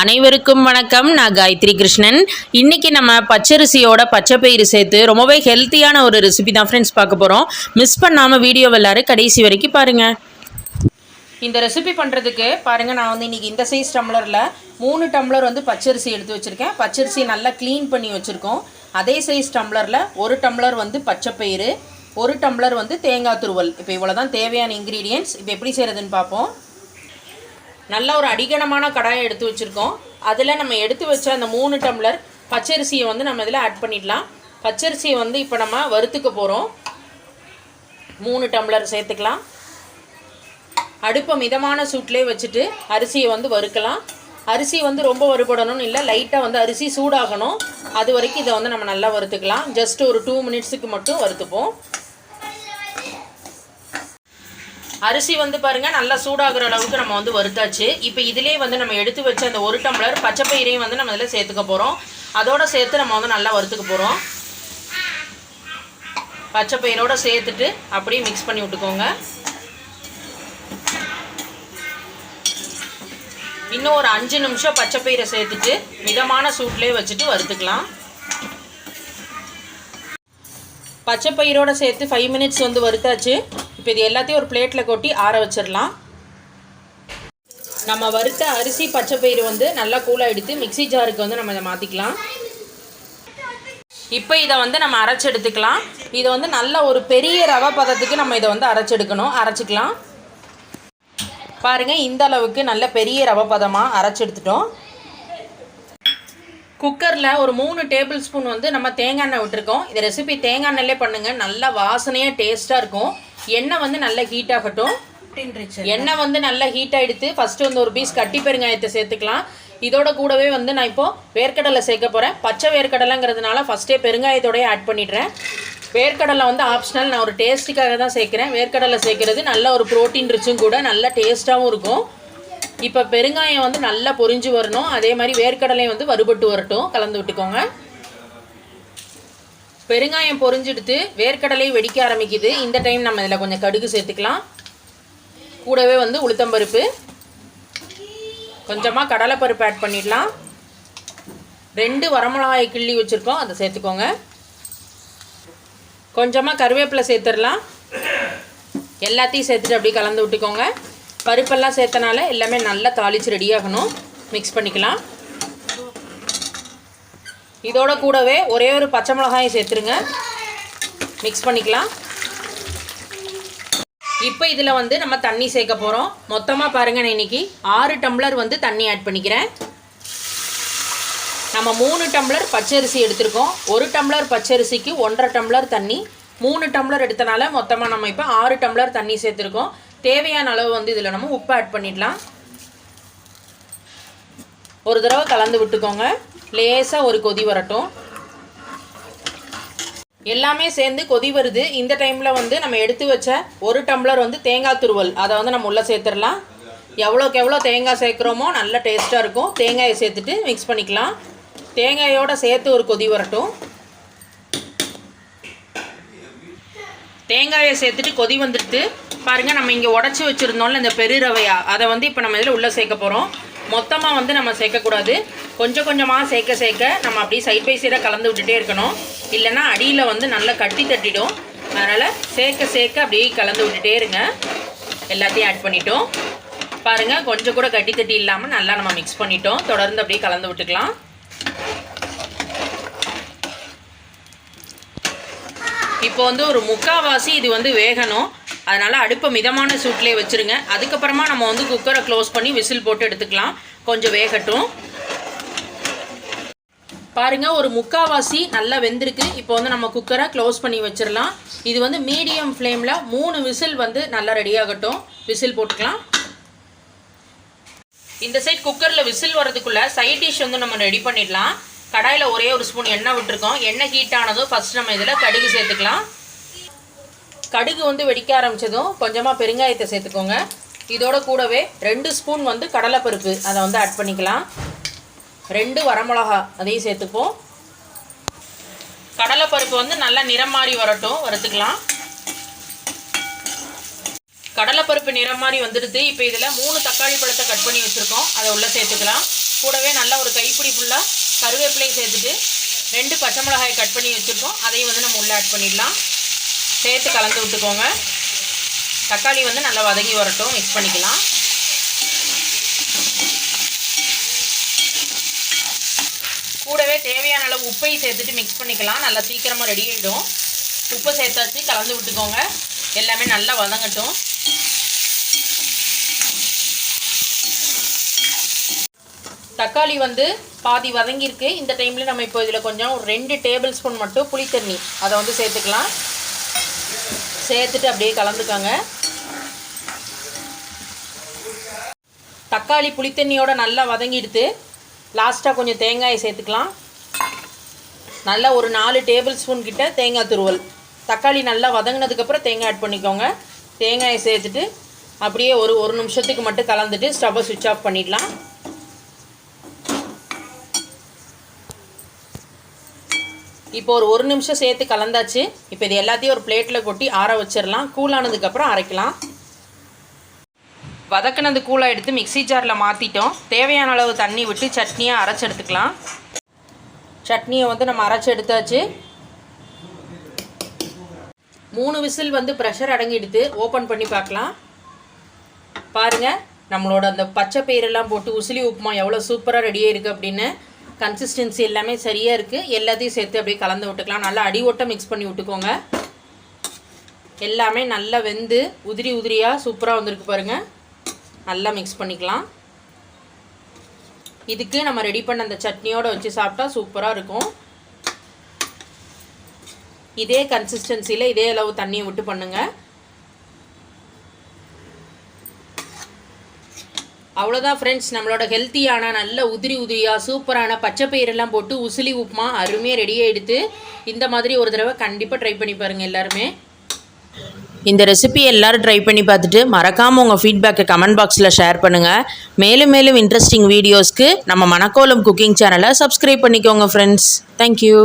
அனைவருக்கும் வணக்கம். நான் காயத்ரி கிருஷ்ணன். இன்றைக்கி நம்ம பச்சரிசியோட பச்சைப்பயிறு சேர்த்து ரொம்பவே ஹெல்த்தியான ஒரு ரெசிபி தான் ஃப்ரெண்ட்ஸ் பார்க்க போகிறோம் மிஸ் பண்ணாமல் வீடியோ எல்லாரும் கடைசி வரைக்கும் பாருங்கள் இந்த ரெசிபி பண்ணுறதுக்கு பாருங்கள் நான் வந்து இன்றைக்கி இந்த சைஸ் டம்ளரில் மூணு டம்ளர் வந்து பச்சரிசி எடுத்து வச்சுருக்கேன். பச்சரிசி நல்லா க்ளீன் பண்ணி வச்சுருக்கோம். அதே சைஸ் டம்ளரில் ஒரு டம்ளர் வந்து பச்சைப்பயிறு ஒரு டம்ளர் வந்து தேங்காய் துருவல். இப்போ இவ்வளோ தான் தேவையான இன்க்ரீடியன்ட்ஸ் இப்போ எப்படி செய்கிறதுன்னு பார்ப்போம். நல்ல ஒரு அடிகனமான கடாயை எடுத்து வச்சுருக்கோம். அதில் நம்ம எடுத்து வச்ச அந்த மூணு டம்ளர் பச்சரிசியை வந்து நம்ம இதில் ஆட் பண்ணிடலாம். பச்சரிசியை வந்து இப்போ நம்ம வறுத்துக்க போகிறோம் மூணு டம்ளர் சேர்த்துக்கலாம். அடுப்பை மிதமான சூட்லேயே வச்சுட்டு அரிசியை வந்து வறுக்கலாம். அரிசி வந்து ரொம்ப வறுபடணும்னு இல்லை லைட்டாக வந்து அரிசி சூடாகணும். அது வரைக்கும் இதை வந்து நம்ம நல்லா வறுத்துக்கலாம். ஜஸ்ட் ஒரு டூ மினிட்ஸுக்கு மட்டும் வறுத்துப்போம். அரிசி வந்து பாருங்க நல்லா சூடாகிற அளவுக்கு நம்ம வந்து வறுத்தாச்சு. இப்போ இதிலே வந்து நம்ம எடுத்து வச்ச அந்த ஒரு டம்ளர் பச்சைப்பயிரையும் வந்து நம்ம இதில் சேர்த்துக்க போகிறோம் அதோட சேர்த்து நம்ம வந்து நல்லா வறுத்துக்க போகிறோம் பச்சை பயிரோடு சேர்த்துட்டு அப்படியே மிக்ஸ் பண்ணி விட்டுக்கோங்க. இன்னும் ஒரு அஞ்சு நிமிஷம் பச்சைப்பயிரை சேர்த்துட்டு மிதமான சூட்லேயே வச்சுட்டு வறுத்துக்கலாம். பச்சை பயிரோட சேர்த்து ஃபைவ் மினிட்ஸ் வந்து வறுத்தாச்சு. இப்போ இது எல்லாத்தையும் ஒரு பிளேட்டில் கொட்டி ஆற வச்சிடலாம். நம்ம வறுத்த அரிசி பச்சை பயிறு வந்து நல்லா கூலாக எடுத்து மிக்ஸி ஜாருக்கு வந்து நம்ம இதை மாற்றிக்கலாம் இப்போ இதை வந்து நம்ம அரைச்சி எடுத்துக்கலாம். இதை வந்து நல்ல ஒரு பெரிய ரவை பதத்துக்கு நம்ம இதை வந்து அரைச்செடுக்கணும் அரைச்சிக்கலாம். பாருங்கள் இந்த அளவுக்கு நல்ல பெரிய ரவை பதமாக அரைச்சி எடுத்துட்டோம். குக்கரில் ஒரு மூணு டேபிள் ஸ்பூன் வந்து நம்ம தேங்காய் எண்ணெய் விட்டுருக்கோம். இந்த ரெசிபி தேங்காய் எண்ணெயிலே பண்ணுங்கள் நல்லா வாசனையாக டேஸ்ட்டாக இருக்கும். எண்ணெய் வந்து நல்லா ஹீட் ஆகட்டும். எண்ணெய் வந்து நல்லா ஹீட் ஆகிடுத்து ஃபஸ்ட்டு வந்து ஒரு பீஸ் கட்டி பெருங்காயத்தை சேர்த்துக்கலாம். இதோட கூடவே வந்து நான் இப்போது வேர்க்கடலை சேர்க்க போகிறேன் பச்சை வேர்க்கடலைங்கிறதுனால ஃபஸ்ட்டே பெருங்காயத்தோடய ஆட் பண்ணிடுறேன். வேர்க்கடலை வந்து ஆப்ஷனல் நான் ஒரு டேஸ்ட்டுக்காக தான் சேர்க்குறேன். வேர்க்கடலை சேர்க்குறது நல்ல ஒரு ப்ரோட்டீன் ரிச்சும் கூட நல்ல டேஸ்ட்டாகவும் இருக்கும். இப்போ பெருங்காயம் வந்து நல்லா பொரிஞ்சு வரணும். அதே மாதிரி வேர்க்கடலையும் வந்து வறுபட்டு வரட்டும். கலந்து விட்டுக்கோங்க. பெருங்காயம் பொரிஞ்செடுத்து வேர்க்கடலை வெடிக்க ஆரம்பிக்குது. இந்த டைம் நம்ம இதில் கொஞ்சம் கடுகு சேர்த்துக்கலாம். கூடவே வந்து உளுத்தம்பருப்பு கொஞ்சமாக கடலைப்பருப்பு ஆட் பண்ணிடலாம். ரெண்டு வரமிளகாய் கிள்ளி வச்சுருக்கோம். அதை சேர்த்துக்கோங்க. கொஞ்சமாக கருவேப்பிலை சேர்த்துடலாம். எல்லாத்தையும் சேர்த்துட்டு அப்படியே கலந்து விட்டுக்கோங்க. பருப்பெல்லாம் சேர்த்தனால எல்லாமே நல்லா தாளித்து ரெடியாகணும் மிக்ஸ் பண்ணிக்கலாம். இதோட கூடவே ஒரே ஒரு பச்சை மிளகாயை சேர்த்துருங்க. மிக்ஸ் பண்ணிக்கலாம். இப்போ இதில் வந்து நம்ம தண்ணி சேர்க்க போகிறோம் மொத்தமாக பாருங்கள் நான் இன்றைக்கி ஆறு டம்ளர் வந்து தண்ணி ஆட் பண்ணிக்கிறேன். நம்ம மூணு டம்ளர் பச்சரிசி எடுத்திருக்கோம். ஒரு டம்ளர் பச்சரிசிக்கு ஒன்றரை டம்ளர் தண்ணி. மூணு டம்ளர் எடுத்தனால மொத்தமாக நம்ம இப்போ ஆறு டம்ளர் தண்ணி சேர்த்துருக்கோம். தேவையான அளவு வந்து இதில் நம்ம உப்பு ஆட் பண்ணிடலாம். ஒரு தடவை கலந்து விட்டுக்கோங்க. லேசாக ஒரு கொதி வரட்டும். எல்லாமே சேர்ந்து கொதி வருது. இந்த டைமில் வந்து நம்ம எடுத்து வச்ச ஒரு டம்ளர் வந்து தேங்காய் துருவல். அதை வந்து நம்ம உள்ளே சேர்த்துடலாம். எவ்வளோக்கு எவ்வளோ தேங்காய் சேர்க்குறோமோ நல்ல டேஸ்ட்டாக இருக்கும். தேங்காயை சேர்த்துட்டு மிக்ஸ் பண்ணிக்கலாம். தேங்காயோடு சேர்த்து ஒரு கொதி வரட்டும். தேங்காயை சேர்த்துட்டு கொதி வந்துடுது. பாருங்கள் நம்ம இங்கே உடச்சி வச்சுருந்தோம்ல இந்த பெரு ரவையா அதை வந்து இப்போ நம்ம இதில் உள்ளே சேர்க்க போகிறோம் மொத்தமாக வந்து நம்ம சேர்க்கக்கூடாது. கொஞ்சம் கொஞ்சமாக சேர்க்க சேர்க்க நம்ம அப்படியே சைட் பை சைடாக கலந்து விட்டுட்டே இருக்கணும். இல்லைன்னா அடியில் வந்து நல்லா கட்டி தட்டிடும். அதனால் சேர்க்க சேர்க்க அப்படியே கலந்து விட்டுட்டே இருங்க. எல்லாத்தையும் ஆட் பண்ணிட்டோம். பாருங்கள் கொஞ்சம் கூட கட்டி தட்டி இல்லாமல் நல்லா நம்ம மிக்ஸ் பண்ணிட்டோம். தொடர்ந்து அப்படியே கலந்து விட்டுக்கலாம். இப்போ வந்து ஒரு முக்காவாசி இது வந்து வேகணும். அதனால் அடுப்பை மிதமான சூட்லேயே வச்சுருங்க. அதுக்கப்புறமா நம்ம வந்து குக்கரை க்ளோஸ் பண்ணி விசில் போட்டு எடுத்துக்கலாம். கொஞ்சம் வேகட்டும். பாருங்க ஒரு முக்காவாசி நல்லா வெந்திருக்கு. இப்போ வந்து நம்ம குக்கரை க்ளோஸ் பண்ணி வச்சிடலாம். இது வந்து மீடியம் ஃப்ளேமில் மூணு விசில் வந்து நல்லா ரெடியாகட்டும் விசில் போட்டுக்கலாம். இந்த சைட் குக்கரில் விசில் வரதுக்குள்ளே சைட் டிஷ் வந்து நம்ம ரெடி பண்ணிடலாம். கடாயில் ஒரே ஒரு ஸ்பூன் எண்ணெய் விட்டுருக்கோம். எண்ணெய் ஹீட் ஆனதும் ஃபஸ்ட் நம்ம இதில் கடுகு சேர்த்துக்கலாம். கடுகு வந்து வெடிக்க ஆரம்பித்ததும் கொஞ்சமாக பெருங்காயத்தை சேர்த்துக்கோங்க. இதோட கூடவே ரெண்டு ஸ்பூன் வந்து கடலைப்பருப்பு. அதை வந்து ஆட் பண்ணிக்கலாம். ரெண்டு வரமிளகா அதையும் சேர்த்துப்போம். கடலைப்பருப்பு வந்து நல்லா நிறம் மாறி வரட்டும். வறுத்துக்கலாம். கடலைப்பருப்பு நிறம் மாதிரி வந்துடுது. இப்போ இதில் மூணு தக்காளி பழத்தை கட் பண்ணி வச்சுருக்கோம். அதை உள்ளே சேர்த்துக்கலாம். கூடவே நல்லா ஒரு கைப்பிடி ஃபுல்லாக கருவேப்பிலையும் சேர்த்துட்டு ரெண்டு பச்சை மிளகாயை கட் பண்ணி வச்சுருக்கோம். அதையும் வந்து நம்ம உள்ளே ஆட் பண்ணிடலாம். சேர்த்து கலந்து விட்டுக்கோங்க. தக்காளி வந்து நல்லா வதங்கி வரட்டும். மிக்ஸ் பண்ணிக்கலாம். கூடவே தேவையான அளவு உப்பையும் சேர்த்துட்டு மிக்ஸ் பண்ணிக்கலாம். நல்லா சீக்கிரமாக ரெடி ஆகிடும் உப்பு சேர்த்தாச்சு. கலந்து விட்டுக்கோங்க. எல்லாமே நல்லா வதங்கட்டும். தக்காளி வந்து பாதி வதங்கியிருக்கு. இந்த டைமில் நம்ம இப்போ இதில் கொஞ்சம் ஒரு ரெண்டு டேபிள் ஸ்பூன் மட்டும் புளித்தண்ணி அதை வந்து சேர்த்துக்கலாம். சேர்த்துட்டு அப்படியே கலந்துக்கோங்க. தக்காளி புளித்தண்ணியோட நல்லா வதங்கிடுத்து லாஸ்ட்டாக கொஞ்சம் தேங்காயை சேர்த்துக்கலாம். நல்லா ஒரு நாலு டேபிள் ஸ்பூன் கிட்ட தேங்காய் துருவல். தக்காளி நல்லா வதங்கினதுக்கப்புறம் தேங்காய் ஆட் பண்ணிக்கோங்க. தேங்காயை சேர்த்துட்டு அப்படியே ஒரு ஒரு நிமிஷத்துக்கு மட்டும் கலந்துட்டு ஸ்டவ்வை சுவிட்ச் ஆஃப் பண்ணிடலாம். இப்போ ஒரு ஒரு நிமிஷம் சேர்த்து கலந்தாச்சு. இப்போ இது எல்லாத்தையும் ஒரு பிளேட்டில் கொட்டி ஆற வச்சிடலாம் கூலானதுக்கப்புறம் அரைக்கலாம். வதக்கினது கூலாக எடுத்து மிக்ஸி ஜாரில் மாற்றிட்டோம் தேவையான அளவு தண்ணி விட்டு சட்னியாக அரைச்சி எடுத்துக்கலாம். சட்னியை வந்து நம்ம அரைச்சி எடுத்தாச்சு. மூணு விசில் வந்து ப்ரெஷர் அடங்கிடுத்து ஓப்பன் பண்ணி பார்க்கலாம். பாருங்கள் நம்மளோட அந்த பச்சை பயிரெல்லாம் போட்டு உசிலி உப்புமா எவ்வளோ சூப்பராக ரெடியாக இருக்குது அப்படின்னு. கன்சிஸ்டன்சி எல்லாமே சரியாக இருக்குது எல்லாத்தையும் சேர்த்து அப்படியே கலந்து விட்டுக்கலாம். நல்லா அடி ஓட்டம் மிக்ஸ் பண்ணி விட்டுக்கோங்க. எல்லாமே நல்லா வெந்து உதிரி உதிரியாக சூப்பராக வந்திருக்கு பாருங்கள் நல்லா மிக்ஸ் பண்ணிக்கலாம். இதுக்கு நம்ம ரெடி பண்ண அந்த சட்னியோடு வச்சு சாப்பிட்டா சூப்பராக இருக்கும். இதே கன்சிஸ்டன்சியில் இதே அளவு தண்ணியை விட்டு பண்ணுங்கள் அவ்வளோதான் ஃப்ரெண்ட்ஸ் நம்மளோட ஹெல்த்தியான நல்ல உதிரி உதிரியாக சூப்பரான பச்சை பயிரெல்லாம் போட்டு உசிலி உப்புமா அருமையாக ரெடியாக எடுத்து இந்த மாதிரி ஒரு தடவை கண்டிப்பாக ட்ரை பண்ணி பாருங்கள் எல்லாருமே. இந்த ரெசிபி எல்லோரும் ட்ரை பண்ணி பார்த்துட்டு மறக்காமல் உங்கள் ஃபீட்பேக்கை கமெண்ட் பாக்ஸில் ஷேர் பண்ணுங்கள் மேலும் மேலும் இன்ட்ரெஸ்டிங் வீடியோஸ்க்கு நம்ம மணக்கோலம் குக்கிங் சேனலை சப்ஸ்கிரைப் பண்ணிக்கோங்க ஃப்ரெண்ட்ஸ் தேங்க்யூ